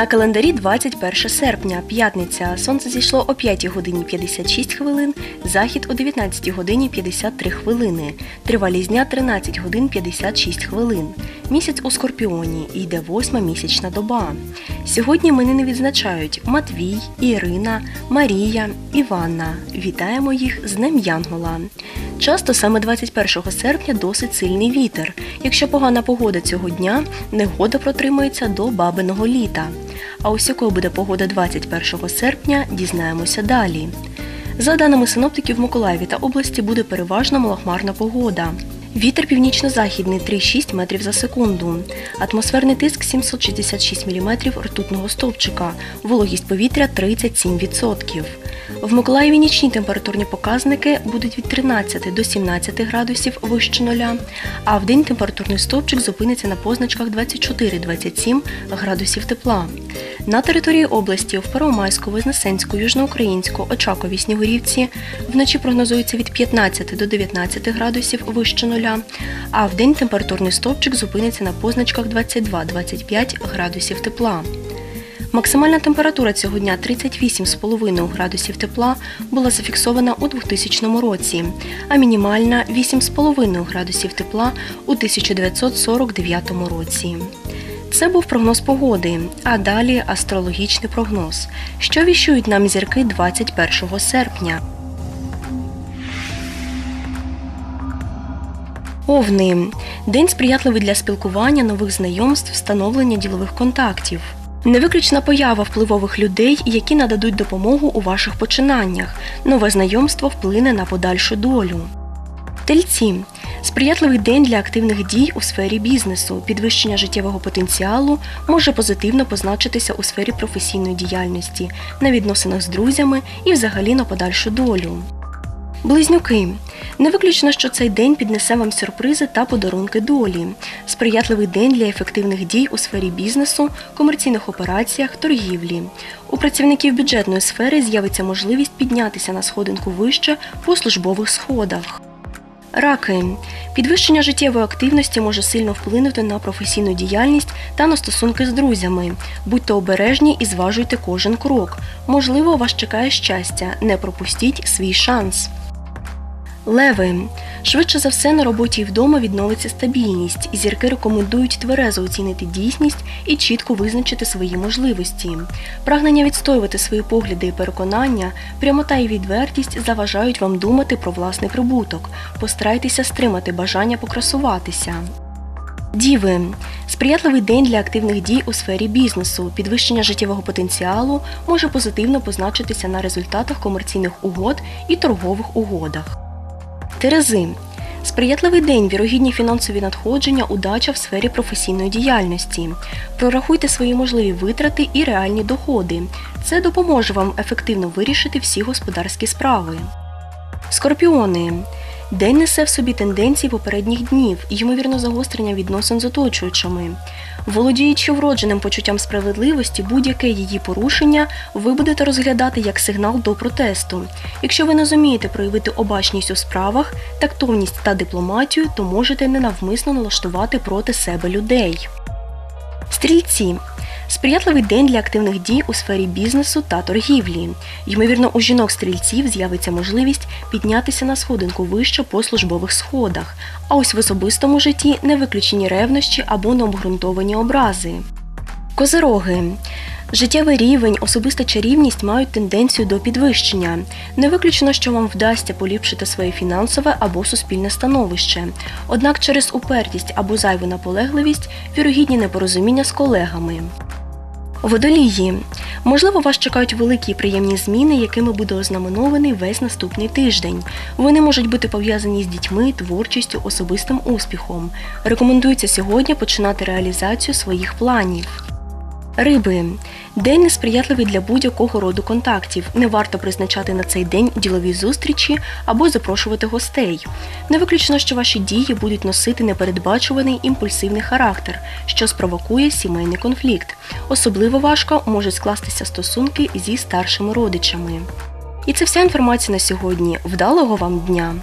На календарі 21 серпня, п'ятниця. Сонце зійшло о 5 годині 56 хвилин, захід о 19 годині 53 хвилини. Тривалість дня 13 годин 56 хвилин. Місяць у Скорпіоні йде восьма місячна доба. Сьогодні іменини відзначають Матвій, Ірина, Марія, Іванна. Вітаємо їх з Днем Янгола. Часто саме 21 серпня досить сильний вітер. Якщо погана погода цього дня, негода протримується до бабиного літа. А ось якою буде погода 21 серпня, дізнаємося далі. За даними синоптиків, в Миколаєві та області буде переважно малохмарна погода. Вітер північно-західний 3,6 метрів за секунду. Атмосферний тиск 766 мм ртутного стовпчика. Вологість повітря 37%. В Миколаєві нічні температурні показники будуть від 13 до 17 градусів вище нуля, а в день температурний стовпчик зупиниться на позначках 24-27 градусів тепла. На території області в Первомайську, Вознесенську, Южноукраїнську, Очакові, Снігурівці вночі прогнозується від 15 до 19 градусів вище нуля, а в день температурний стовпчик зупиниться на позначках 22-25 градусів тепла. Максимальна температура цього дня 38,5 градусів тепла була зафіксована у 2000 році, а мінімальна 8,5 градусів тепла у 1949 році. Це був прогноз погоди, а далі астрологічний прогноз, що віщують нам зірки 21 серпня. Овни день сприятливий для спілкування, нових знайомств, встановлення ділових контактів. Невиключна поява впливових людей, які нададуть допомогу у ваших починаннях. Нове знайомство вплине на подальшу долю. Тельці сприятливий день для активних дій у сфері бізнесу. Підвищення життєвого потенціалу може позитивно позначитися у сфері професійної діяльності, на відносинах з друзями і взагалі на подальшу долю. Близнюки. Не виключно, що цей день піднесе вам сюрпризи та подарунки долі. Сприятливий день для ефективних дій у сфері бізнесу, комерційних операціях, торгівлі. У працівників бюджетної сфери з'явиться можливість піднятися на сходинку вище по службових сходах. Раки. Підвищення життєвої активності може сильно вплинути на професійну діяльність та на стосунки з друзями. Будьте обережні і зважуйте кожен крок. Можливо, вас чекає щастя. Не пропустіть свій шанс. Леви. Швидше за все на роботі і вдома відновиться стабільність, зірки рекомендують тверезо оцінити дійсність і чітко визначити свої можливості. Прагнення відстоювати свої погляди і переконання, прямота і відвертість заважають вам думати про власний прибуток. Постарайтеся стримати бажання покрасуватися. Діви сприятливий день для активних дій у сфері бізнесу. Підвищення життєвого потенціалу може позитивно позначитися на результатах комерційних угод і торгових угодах. Терези. Сприятливий день, вірогідні фінансові надходження, удача в сфері професійної діяльності. Прорахуйте свої можливі витрати і реальні доходи. Це допоможе вам ефективно вирішити всі господарські справи. Скорпіони. День несе в собі тенденції попередніх днів і, ймовірно, загострення відносин з оточуючими. Володіючи вродженим почуттям справедливості, будь-яке її порушення ви будете розглядати як сигнал до протесту. Якщо ви не зумієте проявити обачність у справах, тактовність та дипломатію, то можете ненавмисно налаштувати проти себе людей. Стрільці Сприятливий день для активних дій у сфері бізнесу та торгівлі. Ймовірно, у жінок-стрільців з'явиться можливість піднятися на сходинку вище по службових сходах, а ось в особистому житті не виключені ревнощі або необґрунтовані образи. Козироги. Життєвий рівень, особиста чарівність мають тенденцію до підвищення. Не виключено, що вам вдасться поліпшити своє фінансове або суспільне становище. Однак через упертість або зайву наполегливість вірогідні непорозуміння з колегами. Водолії. Можливо, вас чекають великі і приємні зміни, якими буде ознаменований весь наступний тиждень. Вони можуть бути пов'язані з дітьми, творчістю, особистим успіхом. Рекомендується сьогодні починати реалізацію своїх планів. Риби. День несприятливий для будь-якого роду контактів. Не варто призначати на цей день ділові зустрічі або запрошувати гостей. Не виключно, що ваші дії будуть носити непередбачуваний імпульсивний характер, що спровокує сімейний конфлікт. Особливо важко можуть скластися стосунки зі старшими родичами. І це вся інформація на сьогодні. Вдалого вам дня!